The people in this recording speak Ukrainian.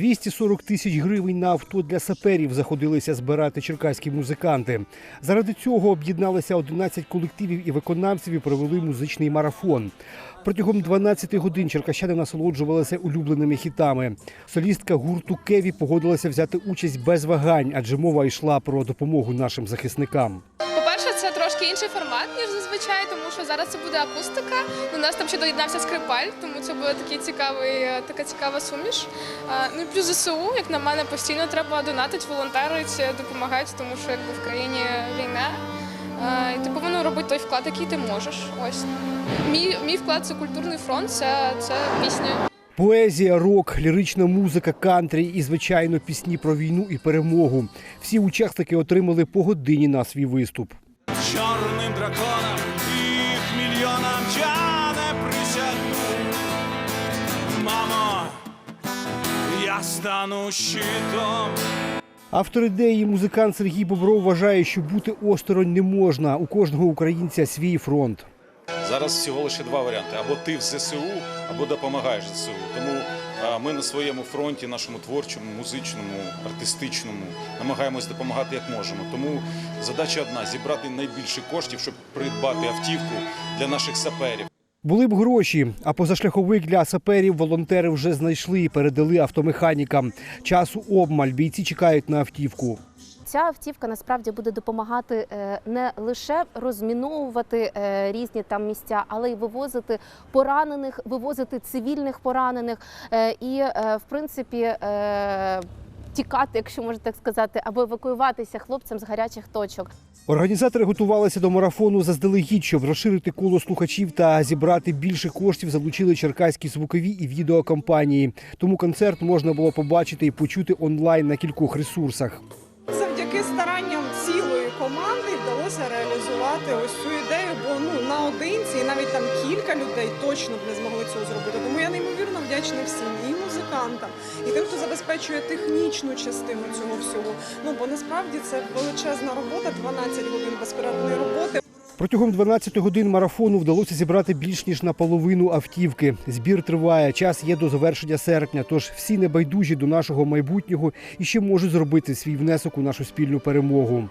– 240 тисяч гривень на авто для саперів заходилися збирати черкаські музиканти. Заради цього об'єдналися 11 колективів і виконавців і провели музичний марафон. Протягом 12 годин черкащани насолоджувалися улюбленими хітами. Солістка гурту Кеві погодилася взяти участь без вагань, адже мова йшла про допомогу нашим захисникам. Інший формат, ніж зазвичай, тому що зараз це буде акустика. У нас там ще доєднався скрипаль, тому це буде такий цікавий, е, така цікава суміш. Ну і плюс ЗСУ, як на мене, постійно треба донатити, волонтерити, допомагати, тому що якби в країні війна. І ти повинен робити той вклад, який ти можеш. Ось мій, мій вклад це культурний фронт, це, це пісня. Поезія, рок, лірична музика, кантрі і, звичайно, пісні про війну і перемогу. Всі учасники отримали по годині на свій виступ. Драконам їх мільйонам я не присягну. Мамо, я стану щитом. Автор ідеї музикант Сергій Бобров вважає, що бути осторонь не можна. У кожного українця свій фронт. Зараз всього лише два варіанти: або ти в ЗСУ, або допомагаєш ЗСУ. Тому ми на своєму фронті, нашому творчому, музичному, артистичному, намагаємось допомагати як можемо. Тому задача одна зібрати найбільше коштів, щоб придбати автівку для наших саперів. Були б гроші, а позашляховик для саперів волонтери вже знайшли і передали автомеханікам. Часу обмаль бійці чекають на автівку. Ця автівка насправді буде допомагати е, не лише розміновувати е, різні там місця, але й вивозити поранених, вивозити цивільних поранених е, і, в принципі, тікати, якщо можна так сказати, або евакуюватися хлопцям з гарячих точок. Організатори готувалися до марафону заздалегідь, щоб розширити коло слухачів та зібрати більше коштів. Залучили черкаські звукові і відеокомпанії. Тому концерт можна було побачити і почути онлайн на кількох ресурсах. Команди вдалося реалізувати ось цю ідею, бо ну наодинці і навіть там кілька людей точно б не змогли цього зробити. Тому я неймовірно вдячна всім і музикантам, і тим, хто забезпечує технічну частину цього всього. Ну бо насправді це величезна робота, 12 годин безперервної роботи. Протягом 12 годин марафону вдалося зібрати більш ніж наполовину автівки. Збір триває. Час є до завершення серпня. Тож всі небайдужі до нашого майбутнього і ще можуть зробити свій внесок у нашу спільну перемогу.